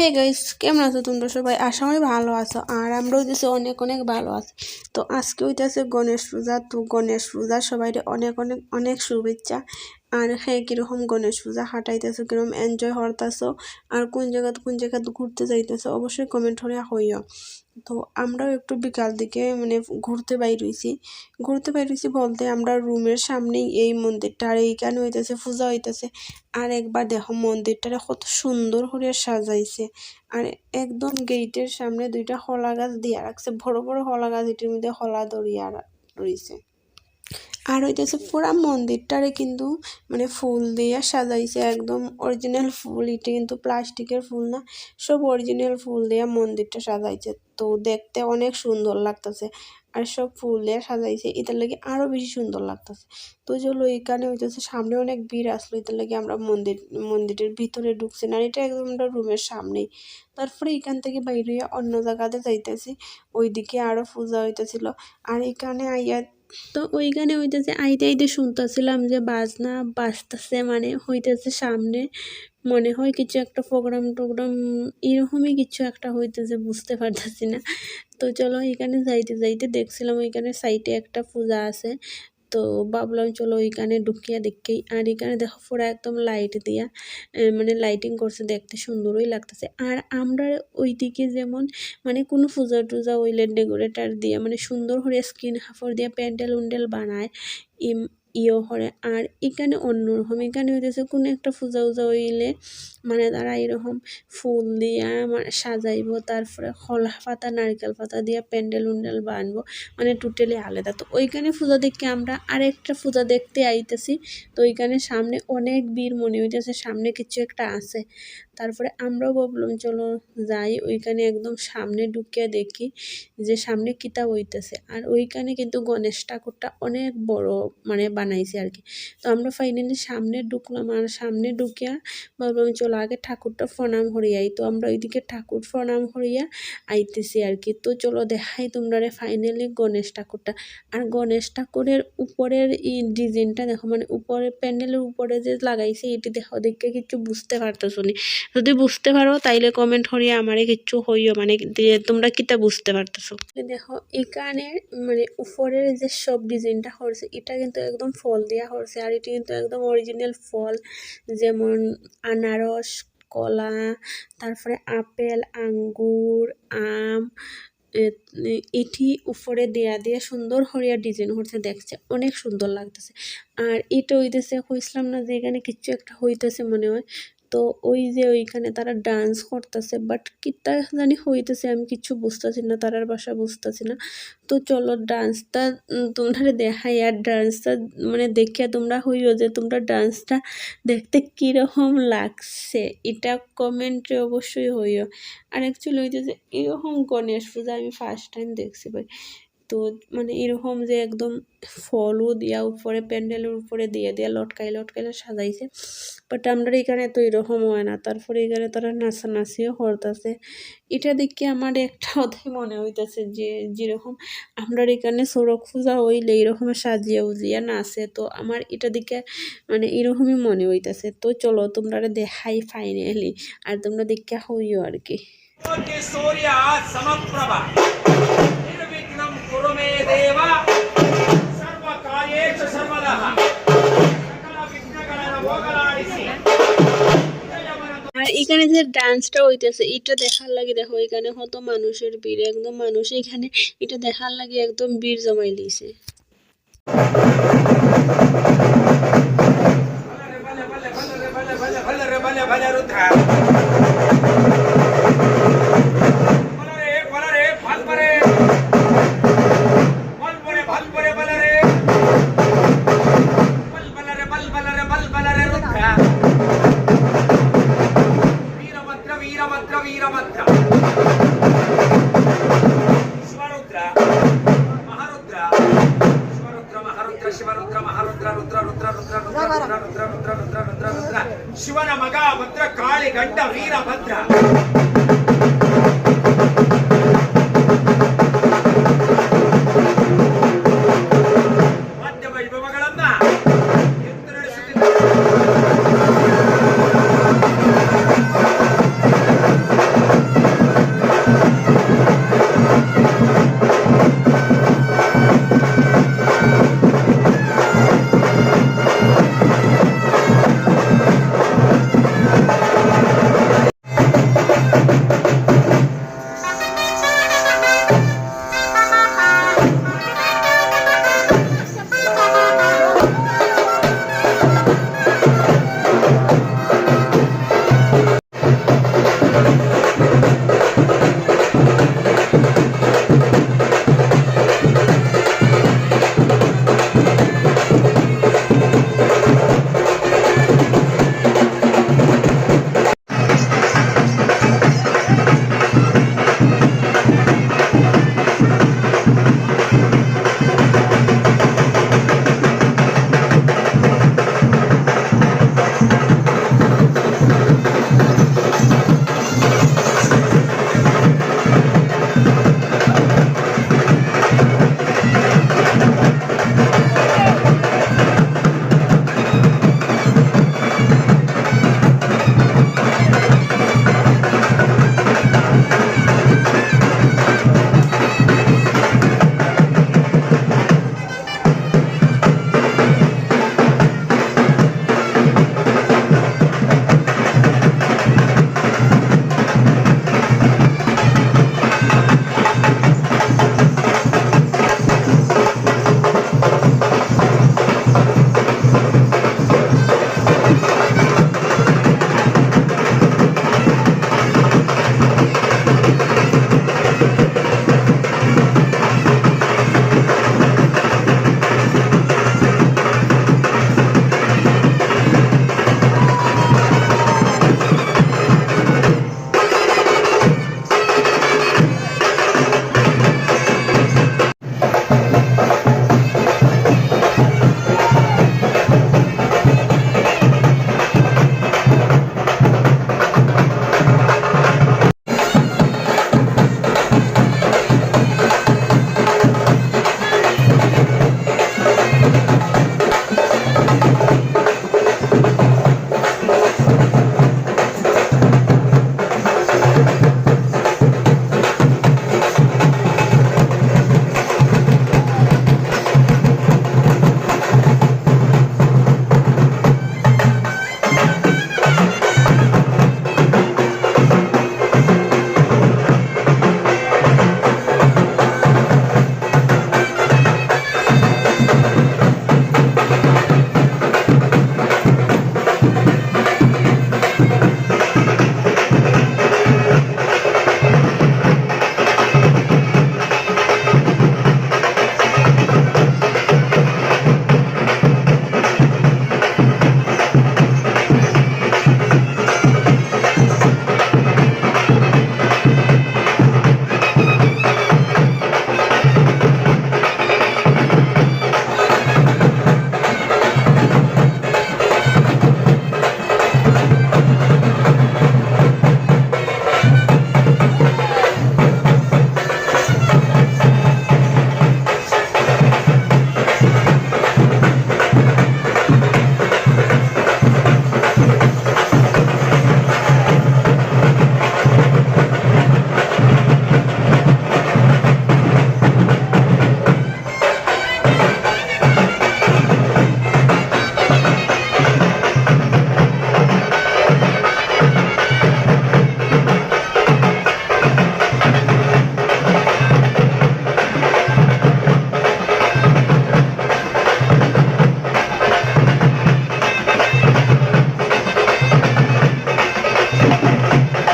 Hey guys কেমন আছো তোমরা সবাই? আশা ভালো আছো, আর আমরাও হইতেছে অনেক অনেক ভালো আছো। তো আজকে হইতেছে গণেশ পূজা। তো গণেশ পূজা সবাই অনেক অনেক অনেক শুভেচ্ছা। আর হ্যাঁ কীরকম গণেশ পূজা হাঁটাইতেছো, কীরকম এনজয় করতেছো, আর কোন জায়গা কোন জায়গা ঘুরতে যাইতেছো, অবশ্যই কমেন্ট করে হইও তো আমরাও একটু বিকাল দিকে মানে ঘুরতে বাইর হইছি ঘুরতে বাইর হইছি বলতে আমরা রুমের সামনেই এই মন্দিরটা, আর এইখানে হইতেছে, পূজা হইতেছে। আর একবার দেখো মন্দিরটা কত সুন্দর করে সাজাইছে। আর একদম গেটের সামনে দুইটা হলা গাছ দিয়া রাখছে, বড় বড় হলা গাছ এটির মধ্যে হলা দড়িয়া রইছে আর হইতেছে পুরা মন্দিরটারে কিন্তু মানে ফুল দিয়ে সাজাইছে, একদম অরিজিনাল ফুল। এটা কিন্তু প্লাস্টিকের ফুল না, সব অরিজিনাল ফুল দিয়ে মন্দিরটা সাজাইছে। তো দেখতে অনেক সুন্দর লাগতেছে। আর সব ফুল দিয়ে সাজাইছে, এটার লাগে আরও বেশি সুন্দর লাগতেছে। তো চলো এখানে হইতেছে সামনে অনেক ভিড় আসলো, এটার লাগে আমরা মন্দির, মন্দিরের ভিতরে ঢুকছি না। এটা একদম আমরা রুমের সামনেই। তারপরে এখান থেকে বাইরে অন্য জায়গাতে যাইতেছি, ওইদিকে আরও পূজা হইতেছিল। আর এখানে আইয়া তো ওইখানে হইতেছে আইতে আইতে শুনতেছিলাম যে বাজনা বাজতেছে মানে হইতেছে সামনে। মনে হয় কিছু একটা প্রোগ্রাম টোগ্রাম, এরকমই কিছু একটা হইতেছে, বুঝতে পারতেছি না। তো চলো এখানে যাইতে যাইতে দেখছিলাম ওইখানে সাইটে একটা পূজা আছে। তো ভাবলাম চলো ওইখানে ঢুকিয়া দেখি। আর এখানে দেখো ফোরা একদম লাইট দিয়া মানে লাইটিং করছে, দেখতে সুন্দরই লাগতেছে। আর আমরা ওইদিকে যেমন মানে কোনো পূজা টুজা ওইলে ডেকোরেটার দিয়ে মানে সুন্দর করে স্ক্রিন হাফর দিয়ে প্যান্ডেল উন্ডেল বানায় ইয়ে করে আর এখানে অন্যরকম, এখানে হইতেছে কোনো একটা পূজা উজা হইলে মানে তারা এরকম ফুল দিয়া মানে সাজাইব, তারপরে কলা পাতা নারকেল পাতা দিয়া প্যান্ডেল উন্ডেল বানবো মানে টোটালি আলাদা। তো ওইখানে পূজা দেখে আমরা আরেকটা পূজা দেখতে আইতেছি। তো ওইখানে সামনে অনেক বীর মনে হইতেছে, সামনে কিছু একটা আছে। তারপরে আমরাও ভাবলাম, চলো যাই। ওইখানে একদম সামনে ঢুকিয়ে দেখি যে সামনে কিতা হইতেছে। আর ওইখানে কিন্তু গণেশ ঠাকুরটা অনেক বড় মানে বানাইছে আর কি। তো আমরা ফাইনালি সামনে ঢুকলাম আর সামনে ঢুকিয়া ভাবলাম, চলো আগে ঠাকুরটা প্রণাম হরিয়াই তো আমরা ওইদিকে ঠাকুর প্রণাম হরিয়া আইতেছি আর কি। তো চলো দেখাই তোমরা ফাইনালি গণেশ ঠাকুরটা। আর গণেশ ঠাকুরের উপরের ডিজাইনটা দেখো মানে উপরে প্যান্ডেলের উপরে যে লাগাইছে, এটি দেখো দেখে কিছু বুঝতে পারতেছো নি। যদি বুঝতে পারো, তাইলে কমেন্ট করিয়া আমারে কিচ্ছু হইও মানে তোমরা কিতা বুঝতে পারতেছো। দেখো এখানে মানে উপরের যে সব ডিজাইনটা করছে এটা কিন্তু একদম ফল দেওয়া করছে আর এটি কিন্তু একদম অরিজিনাল ফল। যেমন আনারস, কলা, তারপরে আপেল, আঙ্গুর, আম এটি উপরে দেয়া দিয়ে সুন্দর হরিয়া ডিজাইন করতে দেখছে অনেক সুন্দর লাগতেছে। আর এটা হইতেছে, কইছিলাম না যে এখানে কিছু একটা হইতেছে মনে হয়। তো ওই যে ওইখানে তারা ডান্স করতেছে বাট কিতা জানি হইতেছে, আমি কিছু বুঝতেছি না, তারার বাসা বুঝতেছি না। তো চলো ডান্সটা তোমরা দেখাই আর ডান্সটা মানে দেখিয়া তোমরা হইও যে তোমরা ডান্সটা দেখতে কীরকম লাগছে। এটা কমেন্টে অবশ্যই হইও। আর অ্যাকচুয়ালি ওই যে এরকম গণেশ পূজা আমি ফার্স্ট টাইম দেখছি ভাই তো মানে এরকম যে একদম ফলও দিয়া উপরে, প্যান্ডেলের উপরে দিয়ে দেওয়া লটকাই লটকাইলে সাজাইছে। বাট আমরা এখানে তো এরকম হয় না। তারপরে এখানে তারা নাচানাচিও করতেছে। এটা দেখে আমার একটা কথাই মনে হইতেছে যে যেরকম আমরা এখানে সড়ক পূজা হইলে এরকম সাজিয়া উজিয়া নাচে। তো আমার এটা দেখে মানে এরকমই মনে হইতেছে। তো চলো তোমরা দেখাই ফাইনালি আর তোমরা দেখে হইও আর কি। আর এখানে যে ডান্সটা হইতেছে, এটা দেখার লাগে দেখো, এখানে হতো মানুষের ভিড়, একদম মানুষ এখানে, এটা দেখার লাগে একদম ভিড় জমাই দিয়েছে। மகாபத்ர காளி கண்ட வீரபத்ர.